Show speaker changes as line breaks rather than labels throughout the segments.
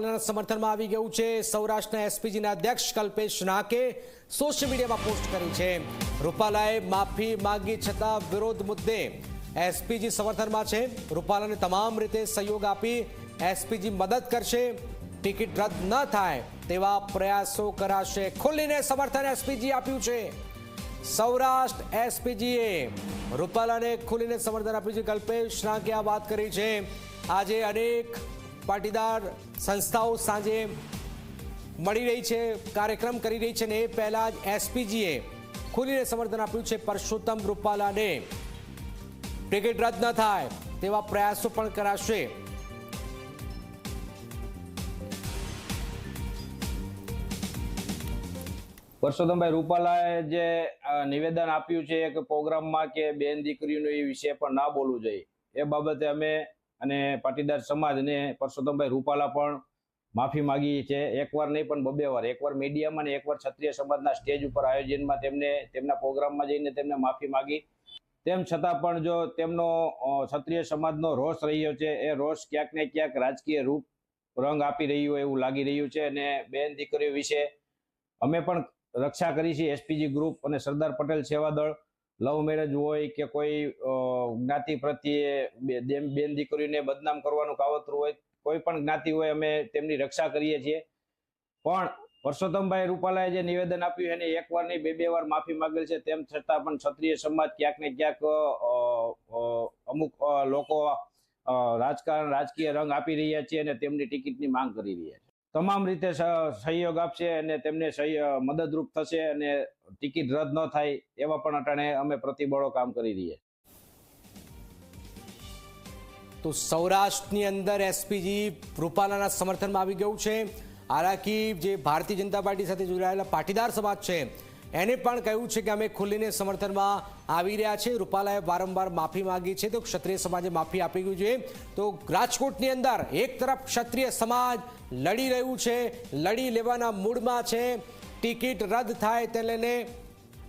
રૂપાલાના સમર્થનમાં આવી ગયું છે. સૌરાષ્ટ્રના એસપીજીના અધ્યક્ષ કલ્પેશ નાકે સોશિયલ મીડિયામાં પોસ્ટ કરી છે. રૂપાલાએ માફી માંગી છતાં વિરોધ મુદ્દે એસપીજી સમર્થનમાં છે. રૂપાલાને તમામ રીતે સહયોગ આપી એસપીજી મદદ કરશે. ટિકિટ રદ ન થાય તેવા પ્રયાસો કરાશે. ખુલ્લીને સમર્થન એસપીજી આપ્યું છે. સૌરાષ્ટ્ર એસપીજીએ રૂપાલાને ખુલીને સમર્થન આપ્યું છે. કલ્પેશ નાકે આ વાત કરી છે. આજે અનેક પાટીદાર સંસ્થાઓ સાંજે મળી રહી છે, કાર્યક્રમ કરી રહી છે ને એ પહેલા જ એસપીજીએ ખુલીને સમર્થન આપ્યું છે પરસોત્તમ રૂપાલાને. ટિકિટ રદ ન થાય તેવા પ્રયાસો પણ કરાશે.
પરસોત્તમભાઈ રૂપાલાએ જે નિવેદન આપ્યું છે એક પ્રોગ્રામમાં કે બેન દીકરીનું એ વિશે પણ ના બોલવું જોઈએ. એ બાબતે અમે અને પાટીદાર સમાજ અને પરસોત્તમભાઈ રૂપાલા પણ માફી માગી છે. એકવાર નહીં, પણ બબે વાર. એકવાર મીડિયામાં ને એકવાર ક્ષત્રિય સમાજના સ્ટેજ ઉપર આયોજનમાં તેમને, તેમના પ્રોગ્રામમાં જઈને તેમને માફી માંગી. તેમ છતાં પણ જો તેમનો ક્ષત્રિય સમાજનો રોષ રહ્યો છે, એ રોષ ક્યાંક ને ક્યાંક રાજકીય રૂપ રંગ આપી રહ્યું હોય એવું લાગી રહ્યું છે અને બેન દીકરીઓ વિશે અમે પણ રક્ષા કરી છે એસપીજી ગ્રુપ અને સરદાર પટેલ સેવા દળ લવ મેરેજ હોય કે કોઈ જ્ઞાતિ પ્રત્યે બેન દીકરીને બદનામ કરવાનું કાવતરું હોય, કોઈ પણ જ્ઞાતિ હોય, અમે તેમની રક્ષા કરીએ છીએ. પણ પરસોત્તમભાઈ રૂપાલાએ જે નિવેદન આપ્યું, એને એક વાર નહીં, બે બે વાર માફી માંગેલ છે. તેમ છતાં પણ ક્ષત્રિય સમાજ ક્યાંક ને ક્યાંક અમુક લોકો રાજકારણ, રાજકીય રંગ આપી રહ્યા છે અને તેમની ટિકિટની માંગ કરી રહ્યા છે. તમામ રીતે સહયોગ આપશે અને તેમને મદદરૂપ થશે અને ટિકિટ રદ ન થાય એવા પણ અટાણે અમે પ્રતિબળો કામ કરી રહ્યા
તો સૌરાષ્ટ્રની અંદર એસપીજી રૂપાલાના સમર્થનમાં આવી ગયું છે. હાલાકી જે ભારતીય જનતા પાર્ટી સાથે જોડાયેલા પાટીદાર સમાજ છે એને પણ કહ્યું છે કે અમે ખુલ્લીને સમર્થનમાં આવી રહ્યા છે રૂપાલાએ વારંવાર માફી માંગી છે. તો ક્ષત્રિય સમાજે માફી આપી ગયું છે. તો રાજકોટની અંદર એક તરફ ક્ષત્રિય સમાજ લડી રહ્યું છે. લડી લેવાના મૂડમાં છે. ટિકિટ રદ થાય તે લઈને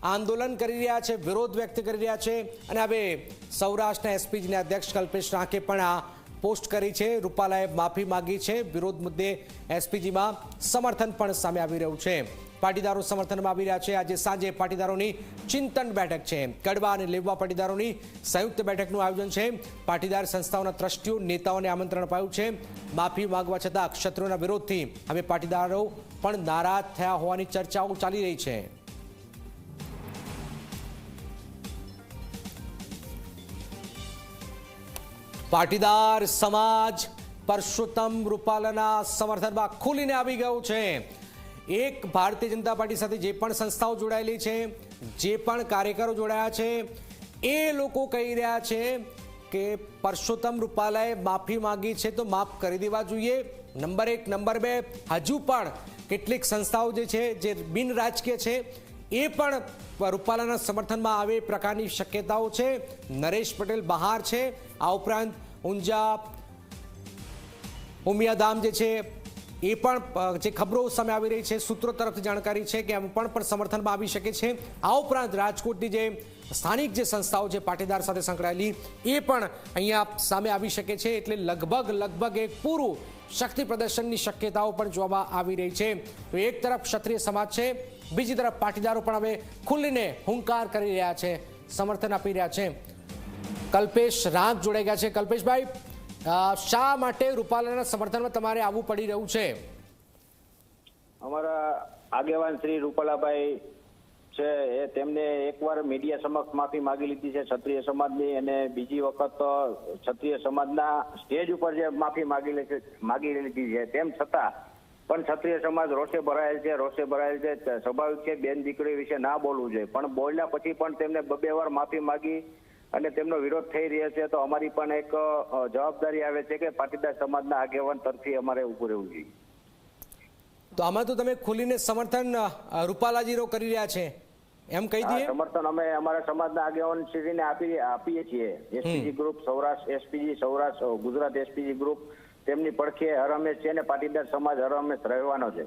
આંદોલન કરી રહ્યા છે. વિરોધ વ્યક્ત કરી રહ્યા છે. અને હવે સૌરાષ્ટ્રના એસપીજીના અધ્યક્ષ કલ્પેશ રાકે પણ આ પોસ્ટ કરી છે. રૂપાલાએ માફી માંગી છે. વિરોધ મુદ્દે એસપીજીમાં સમર્થન પણ સામે આવી રહ્યું છે. પાટીદારો સમર્થનમાં આવી રહ્યા છે. આજે સાંજે પાટીદારોની ચિંતન બેઠક છે. કડવા અને લેવા પાટીદારોની સંયુક્ત બેઠકનું આયોજન છે. પાટીદાર સંસ્થાઓના ટ્રસ્ટીઓ, નેતાઓને આમંત્રણ અપાયું છે. માફી માંગવા છતાં ક્ષત્રોના વિરોધથી હવે પાટીદારો પણ નારાજ થયા હોવાની ચર્ચાઓ ચાલી રહી છે. પાટીદાર સમાજ પરસોત્તમ રૂપાલાના સમર્થનમાં ખુલીને આવી ગયું છે. એક ભારતીય જનતા પાર્ટી સાથે જે પણ સંસ્થાઓ જોડાયેલી છે, જે પણ કાર્યકરો જોડાયા છે, એ લોકો કહી રહ્યા છે કે પરસોત્તમ રૂપાલાએ માફી માંગી છે તો માફ કરી દેવા જોઈએ. નંબર એક, નંબર બે, હજુ પણ કેટલીક સંસ્થાઓ જે છે, જે બિન રાજકીય છે, એ પણ રૂપાલાના સમર્થનમાં આવે એ પ્રકારની શક્યતાઓ છે. નરેશ પટેલ બહાર છે. આ ઉપરાંત ઊંઝા ઉમિયાધામ જે છે એ પણ જે ખબરો સામે આવી રહી છે, સૂત્રો તરફથી જાણકારી છે કે એમ પણ સમર્થનમાં આવી શકે છે. આ ઉપરાંત રાજકોટની જે સ્થાનિક જે સંસ્થાઓ છે, પાટીદાર સાથે સંકળાયેલી, એ પણ અહીંયા સામે આવી શકે છે. એટલે લગભગ લગભગ એક પૂરું શક્તિ પ્રદર્શનની શક્યતાઓ પણ જોવામાં આવી રહી છે. તો એક તરફ ક્ષત્રિય સમાજ છે, બીજી તરફ પાટીદારો પણ હવે ખુલ્લીને હુંકાર કરી રહ્યા છે, સમર્થન આપી રહ્યા છે. કલ્પેશ રાંક જોડાઈ ગયા છે. કલ્પેશભાઈ શા માટે રૂપાલાના સમર્થનમાં તમારે આવવું પડી રહ્યું છે?
અમારા આગેવાન શ્રી રૂપાલાભાઈ છે, એ તેમને એકવાર મીડિયા સમક્ષ માફી માગી લીધી છે ક્ષત્રિય સમાજની અને બીજી વખત ક્ષત્રિય સમાજના સ્ટેજ ઉપર જે માફી માગી લે- માગી લીધી છે. તેમ છતાં પણ ક્ષત્રિય સમાજ રોષે ભરાયેલ છે, રોષે ભરાયેલ છે. સ્વાભાવિક છે બેન દીકરી વિશે ના બોલવું જોઈએ. પણ બોલ્યા પછી પણ તેમને બબે વાર માફી માંગી અને તેમનો વિરોધ થઈ રહ્યો છે તો અમારી પણ એક જવાબદારી આવે છે કે પાટીદાર સમાજના આગેવાન તરફી અમારે ઉભું રહેવું જોઈએ.
તો આમાં તો તમે ખુલીને સમર્થન રૂપાલાજીનો કરી રહ્યા છે. એમ કહી દઈએ?
સમર્થન અમે અમારા સમાજના આગેવાન શ્રીને આપી આપીએ છીએ. SPG group Saurashtra SPG Saurashtra Gujarat SPG group તેમની પડખે હર હંમેશ છે અને પાટીદાર સમાજ હર હંમેશ રહેવાનો છે.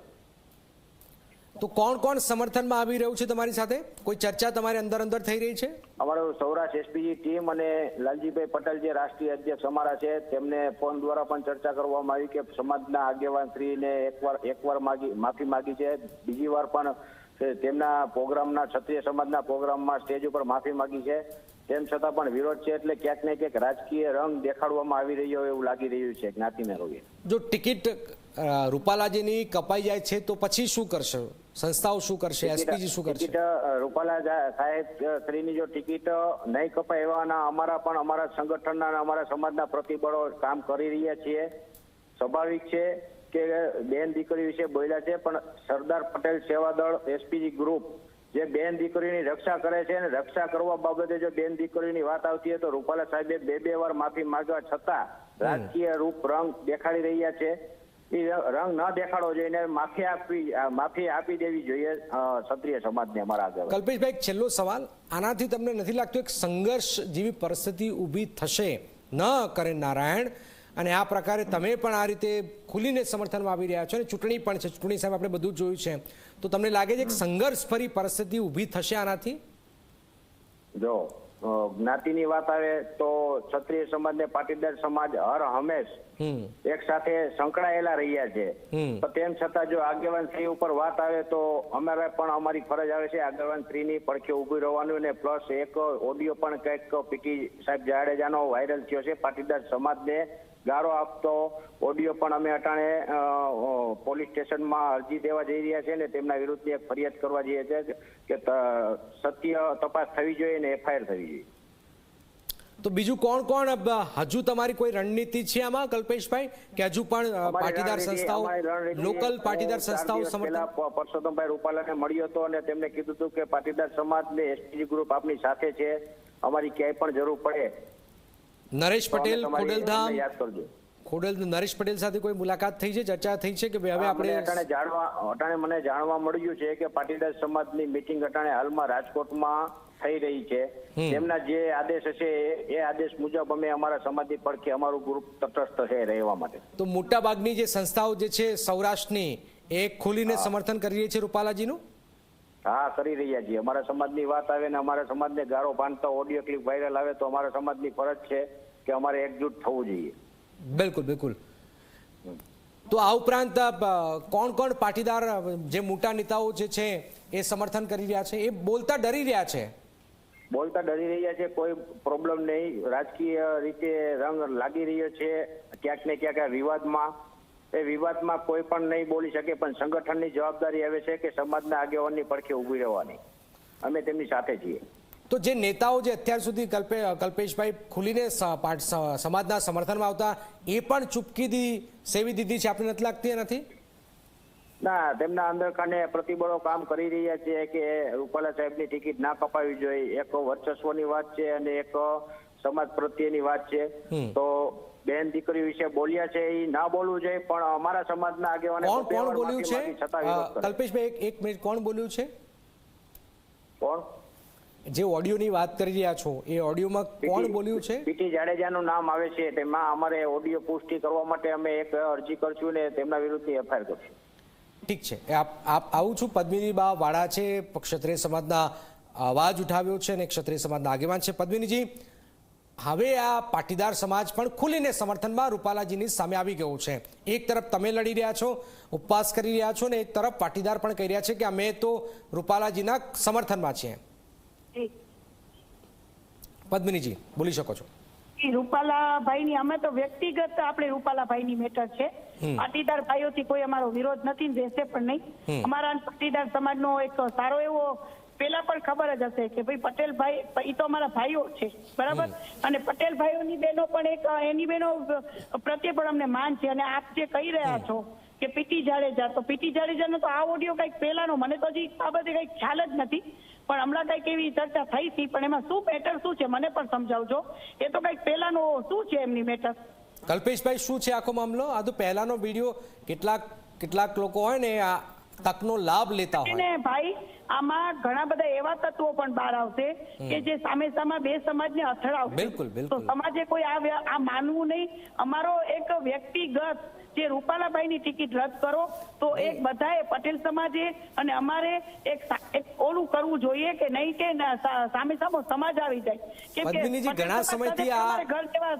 તો કોણ કોણ સમર્થનમાં આવી રહ્યું છે તમારી સાથે? કોઈ ચર્ચા તમારી અંદર અંદર થઈ રહી છે?
અમારો સૌરાષ્ટ્ર એસપીજી ટીમ અને લાલજીભાઈ પટેલ જે રાષ્ટ્રીય અધ્યક્ષ અમારા છે તેમને ફોન દ્વારા પણ ચર્ચા કરવામાં આવી કે સમાજના આગેવાન શ્રીને એકવાર એકવાર માગી માફી માગી છે. બીજી વાર પણ તેમના પ્રોગ્રામના ક્ષત્રિય સમાજના પ્રોગ્રામમાં સ્ટેજ ઉપર માફી માગી છે. તેમ છતાં પણ વિરોધ છે એટલે ક્યાંક ને ક્યાંક રાજકીય રંગ દેખાડવામાં આવી રહ્યો હોય એવું લાગી રહ્યું છે જ્ઞાતિને રોગે.
જો ટિકિટ રૂપાલાજીની કપાઈ જાય છે તો પછી શું કરશે? સંસ્થાઓ શું કરશે? એસપીજી શું કરશે?
રૂપાલા સાહેબ શ્રીની જો ટિકિટ નહીં કપાય એવાના અમારા પણ અમારા સંગઠનના અમારા સમાજના પ્રતિબળો કામ કરી રહ્યા છીએ. સ્વાભાવિક છે કે બેન દીકરી વિશે બોલ્યા છે પણ સરદાર પટેલ સેવા દળ એસપીજી ગ્રુપ જે બેન દીકરીની રક્ષા કરે છે અને રક્ષા કરવા બાબતે જો બેન દીકરીની વાત આવતી હોય તો રૂપાલા સાહેબે બે બે વાર માફી માંગવા છતાં રાજકીય રૂપ રંગ દેખાડી રહ્યા છે. રંગ ન દેખાડવો જોઈએ એને માફી આપવી માફી આપી દેવી જોઈએ ક્ષત્રિય સમાજને અમારા આગળ
કલ્પેશભાઈ છેલ્લો સવાલ. આનાથી તમને નથી લાગતું એક સંઘર્ષ જેવી પરિસ્થિતિ ઊભી થશે? ન કરે નારાયણ. અને આ પ્રકારે તમે પણ આ રીતે ખુલીને સમર્થનમાં આવી રહ્યા છો અને ચૂંટણી પણ છે. ચૂંટણી સામે આપણે બધું જોયું છે. તો તમને લાગે છે કે સંઘર્ષભરી પરિસ્થિતિ ઊભી થશે આનાથી?
જો જ્ઞાતિની વાત આવે તો ક્ષત્રિય સમાજ ને પાટીદાર સમાજ હર હંમેશ એક સાથે સંકળાયેલા રહ્યા છે. તો તેમ છતાં જો આગેવાન શ્રી ઉપર વાત આવે તો અમારે પણ અમારી ફરજ આવે છે આગેવાન શ્રીની પડખે ઊભી રહેવાનું ને પ્લસ એક ઓડિયો પણ કંઈક પીટી સાહેબ જાડેજાનો વાયરલ થયો છે પાટીદાર સમાજને ગાળો આપતો ઓડિયો પણ અમે અટાણે પોલીસ સ્ટેશનમાં અરજી દેવા જઈ રહ્યા છે ને તેમના વિરુદ્ધની એક ફરિયાદ કરવા જઈએ છે કે સત્ય તપાસ થવી જોઈએ ને એફઆઈઆર થવી જોઈએ.
તો બીજું કોણ કોણ હજુ તમારી કોઈ રણનીતિ છે આમાં કલ્પેશભાઈ? કે હજુ પણ પાટીદાર સંસ્થાઓ લોકલ પાટીદાર સંસ્થાઓ સમર્થન?
પરસોત્તમભાઈ રૂપાલાને મળ્યો હતો અને તેમને કીધું હતું કે પાટીદાર સમાજ ને એસટીજી ગ્રુપ આપની સાથે છે અમારી ક્યાંય પણ જરૂર પડે.
નરેશ પટેલ ખોડલધામ.
યાદ કરજો.
ખોડલ નરેશ પટેલ સાથે કોઈ મુલાકાત થઈ છે? ચર્ચા થઈ છે કે ભાઈ હવે આપણે
અટાણે જાણવા અટાણે મને જાણવા મળ્યું છે કે પાટીદાર સમાજની મીટિંગ અટાણે હાલમાં રાજકોટમાં થઈ રહી છે. તેમના જે આદેશ હશે એ- એ આદેશ મુજબ અમે અમારા સમાજની પડખે અમારું ગ્રુપ તટસ્થ છે રહેવા માટે.
તો મોટા ભાગની જે સંસ્થાઓ જે છે સૌરાષ્ટ્રની એ ખોલીને સમર્થન કરી રહી છે રૂપાલાજીનું?
હા કરી રહ્યા છીએ. અમારા સમાજની વાત આવે ને અમારા સમાજને ગારો બાંધતા ઓડિયો ક્લિપ વાયરલ આવે તો અમારા સમાજની ફરજ છે કે અમારે એકજૂટ થવું જોઈએ.
બિલકુલ બિલકુલ. તો આ ઉપરાંત કોણ કોણ પાટીદાર જે મોટા નેતાઓ જે છે એ સમર્થન કરી રહ્યા છે? એ બોલતા ડરી રહ્યા છે?
બોલતા ડરી રહ્યા છે. કોઈ પ્રોબ્લેમ નહીં. રાજકીય રીતે રંગ લાગી રહ્યો છે ક્યાંક ને ક્યાંક આ વિવાદમાં. એ વિવાદમાં કોઈ પણ નહીં બોલી શકે પણ સંગઠનની જવાબદારી આવે છે કે સમાજના આગેવાનની પડખે ઊભી રહેવાની. અમે તેમની સાથે છીએ.
તો જે નેતાઓ જે અત્યાર સુધી કલ્પે કલ્પેશભાઈ ખુલીને સમાજના સમર્થનમાં આવતા એ પણ ચૂપકી સેવી દીધી છે આપણે નથી લાગતી નથી
ના તેમના અંદર કાને પ્રતિબળો કામ કરી રહ્યા છે કે રૂપાલા સાહેબની ટિકિટ ના કપાવી જોઈએ. એક વર્ચસ્વની વાત છે અને એક સમાજ પ્રત્યેની વાત છે. તો બેન દીકરી વિશે બોલ્યા છે એ ના બોલવું જોઈએ પણ અમારા સમાજના આગેવાને
કોણ કોણ બોલ્યું છે. કલ્પેશભાઈ એક એક મિનિટ કોણ બોલ્યું છે?
કોણ?
જે ઓડિયોની વાત કરી રહ્યા છો એ ઓડિયોમાં કોણ બોલ્યું છે?
પીટી જાડેજાનું નામ આવે છે તેમાં અમારે ઓડિયો પુષ્ટિ કરવા માટે અમે એક અરજી કરશું ને તેમના વિરુદ્ધ એફઆઈઆર કરશું.
ઠીક છે. આપ આપ આવું છું પદ્મિની બા વાડા છે ક્ષત્રિય સમાજના અવાજ ઉઠાવ્યો છે અને ક્ષત્રિય સમાજના આગેવાન છે. પદ્મિનીજી હવે આ પાટીદાર સમાજ પણ ખુલીને સમર્થનમાં રૂપાલાજીની સામે આવી ગયું છે. એક તરફ તમે લડી રહ્યા છો ઉપવાસ કરી રહ્યા છો ને એક તરફ પાટીદાર પણ કહી રહ્યા છે કે અમે તો રૂપાલાજીના સમર્થનમાં છીએ. પદ્મિનીજી બોલી શકો છો.
રૂપાલાભાઈ ની અમે તો વ્યક્તિગત આપણે રૂપાલાભાઈ ની મેટર છે. પાટીદાર ભાઈઓથી કોઈ અમારો વિરોધ નથી રહેશે પણ નહીં. અમારા પાટીદાર સમાજનો એક સારો એવો પેલા પણ ખબર જ હશે કે ભાઈ પટેલ ભાઈ એ તો અમારા ભાઈઓ છે બરાબર? અને પટેલ ભાઈઓની બહેનો પણ એક એની બહેનો પ્રત્યે પણ અમને માન છે. અને આપ જે કહી રહ્યા છો કે પીટી જાડેજા તો પીટી જાડેજાનો તો આ ઓડિયો કંઈક પહેલાનો. મને તો હજી બાબતે કંઈક ખ્યાલ જ નથી. પણ હમણાં કંઈક એવી ચર્ચા થઈ હતી. પણ એમાં શું મેટર શું છે? મને પણ સમજાવજો. એ તો કંઈક પહેલાનો શું છે એમની મેટર
કલ્પેશભાઈ શું છે આખો મામલો? આ તો પહેલાનો વીડિયો કેટલાક કેટલાક લોકો હોય ને આ તકનો લાભ લેતા હોય.
ભાઈ આમાં ઘણા બધા એવા તત્વો પણ બહાર આવશે કે જે સામે સામે બે સમાજને અથડાવશે
બિલકુલ.
તો સમાજે કોઈ આ આ માનવું નહીં. અમારો એક વ્યક્તિગત જે રૂપાલાભાઈની ટિકિટ રદ કરો તો એક બધાએ પટેલ સમાજે અને અમારે એક એક ઓલું કરવું જોઈએ કે નહીં કે સામે સામો સમાજ આવી જાય. કેમ કે
ઘણા સમયથી આ-
ઘર જેવા